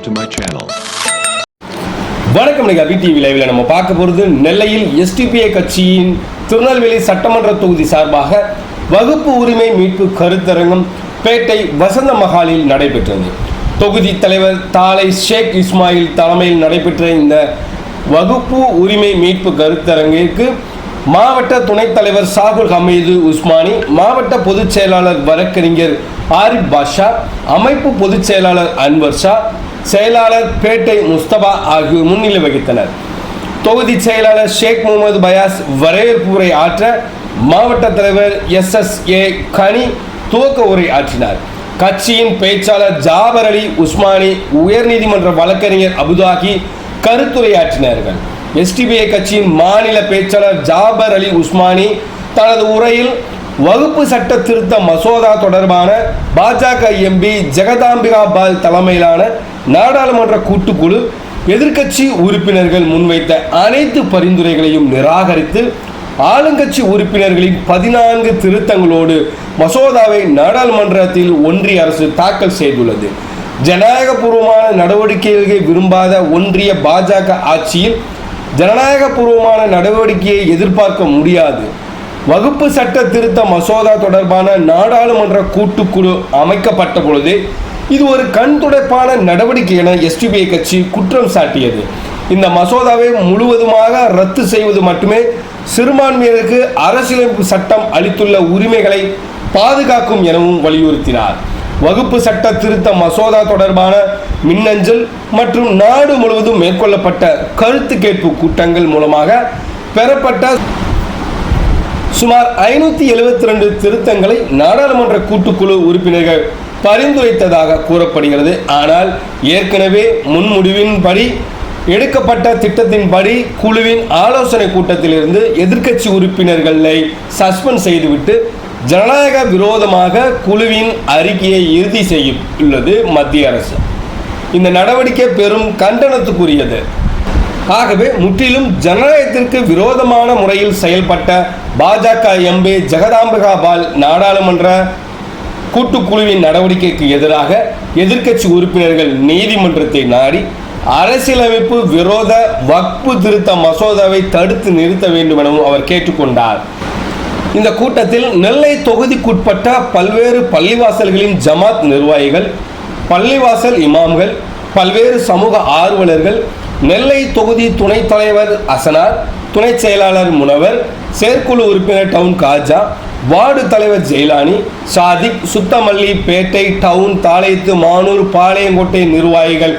subscribe to my channel. வணக்கம் nikah TV லைவில் நம்ம பார்க்க போகிறது நெல்லையில் எஸ்டிபிஐ கட்சியின் திருநெல்வேலி சட்டமன்ற தொகுதி சார்பாக வகுப்பு உரிமை மீட்பு கருத்தரங்கம் பேட்டை வசந்த மகாலில் நடைபெற்றது தொகுதி தலைவர் தாலை ஷேக் இஸ்மாயில் தலைமையில் நடைபெற்ற இந்த வகுப்பு உரிமை மீட்பு கருத்தரங்கிற்கு மாவட்ட துணைத் தலைவர் சாகுல் ஹமீது உஸ்மானி மாவட்ட பொதுச் செயலாளர் வழக்கறிஞர் ஆரிப் பாஷா அமைப்பு பொதுச் செயலாளர் அன்வர் ஷா செயலாளர் பேட்டை முஸ்தபா ஆகியோர் முன்னிலை வகித்தனர். தொகுதி செயலாளர் ஷேக் முகமது பயாஸ் வரவேற்புரை ஆற்ற மாவட்ட தலைவர் எஸ் எஸ் ஏ கனி துவக்க உரை ஆற்றினார். கட்சியின் பேச்சாளர் ஜாபர் அலி உஸ்மானி உயர்நீதிமன்ற வழக்கறிஞர் அபுதாகி கருத்துரையாற்றினார்கள். எஸ்டிபிஐ கட்சியின் மாநில பேச்சாளர் ஜாபர் அலி உஸ்மானி தனது உரையில் வகுப்பு சட்ட திருத்த மசோதா தொடர்பான பாஜக எம்பி ஜெகதாம்பிகா பால் தலைமையிலான நாடாளுமன்ற கூட்டுக்குழு எதிர்க்கட்சி உறுப்பினர்கள் முன்வைத்த அனைத்து பரிந்துரைகளையும் நிராகரித்து ஆளுங்கட்சி உறுப்பினர்களின் பதினான்கு திருத்தங்களோடு மசோதாவை நாடாளுமன்றத்தில் ஒன்றிய அரசு தாக்கல் செய்துள்ளது. ஜனநாயகபூர்வமான நடவடிக்கைகளை விரும்பாத ஒன்றிய பாஜக ஆட்சியில் ஜனநாயகபூர்வமான நடவடிக்கையை எதிர்பார்க்க முடியாது. வகுப்பு சட்ட திருத்த மசோதா தொடர்பான நாடாளுமன்ற கூட்டுக்குழு அமைக்கப்பட்ட பொழுது இது ஒரு கண் துடைப்பான நடவடிக்கை என எஸ்டிபிஐ கட்சி குற்றம் சாட்டியது. இந்த மசோதாவை முழுவதுமாக ரத்து செய்வது மட்டுமே சிறுபான்மையினருக்கு அரசியலமைப்பு சட்டம் அளித்துள்ள உரிமைகளை பாதுகாக்கும் எனவும் வலியுறுத்தினார். வகுப்பு சட்ட திருத்த மசோதா தொடர்பான மின்னஞ்சல் மற்றும் நாடு முழுவதும் மேற்கொள்ளப்பட்ட கருத்து கேட்பு கூட்டங்கள் மூலமாக பெறப்பட்ட சுமார் ஐநூற்றி எழுபத்தி ரெண்டு திருத்தங்களை நாடாளுமன்ற கூட்டுக்குழு உறுப்பினர்கள் பரிந்துரைத்ததாக கூறப்படுகிறது. ஆனால் ஏற்கனவே முன்முடிவின்படி எடுக்கப்பட்ட திட்டத்தின்படி குழுவின் ஆலோசனை கூட்டத்திலிருந்து எதிர்க்கட்சி உறுப்பினர்களை சஸ்பெண்ட் செய்துவிட்டு ஜனநாயக விரோதமாக குழுவின் அறிக்கையை இறுதி செய்துள்ளது மத்திய அரசு. இந்த நடவடிக்கை பெரும் கண்டனத்துக்குரியது. ஆகவே முற்றிலும் ஜனநாயகத்திற்கு விரோதமான முறையில் செயல்பட்ட பாஜக எம்பி ஜெகதாம்பிகா பால் நாடாளுமன்ற கூட்டுக்குழுவின் நடவடிக்கைக்கு எதிராக எதிர்க்கட்சி உறுப்பினர்கள் நீதிமன்றத்தை நாடி அரசியலமைப்பு விரோத வக்பு திருத்த மசோதாவை தடுத்து நிறுத்த வேண்டும் எனவும் அவர் கேட்டுக்கொண்டார். இந்த கூட்டத்தில் நெல்லை தொகுதிக்குட்பட்ட பல்வேறு பள்ளிவாசல்களின் ஜமாத் நிர்வாகிகள் பள்ளிவாசல் இமாம்கள் பல்வேறு சமூக ஆர்வலர்கள் நெல்லை தொகுதி துணைத் தலைவர் அசனார் துணை செயலாளர் முனவர் செயற்குழு உறுப்பினர் டவுன் காஜா வார்டு தலைவர் ஜெயலானி சாதிக் சுத்தமல்லி பேட்டை டவுன் தாளையத்து மானூர் பாளையங்கோட்டை நிர்வாகிகள்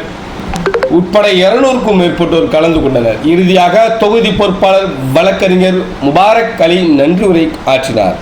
உட்பட இருநூறுக்கும் மேற்பட்டோர் கலந்து கொண்டனர். இறுதியாக தொகுதி பொறுப்பாளர் வழக்கறிஞர் முபாரக் அலி நன்றி உரை ஆற்றினார்.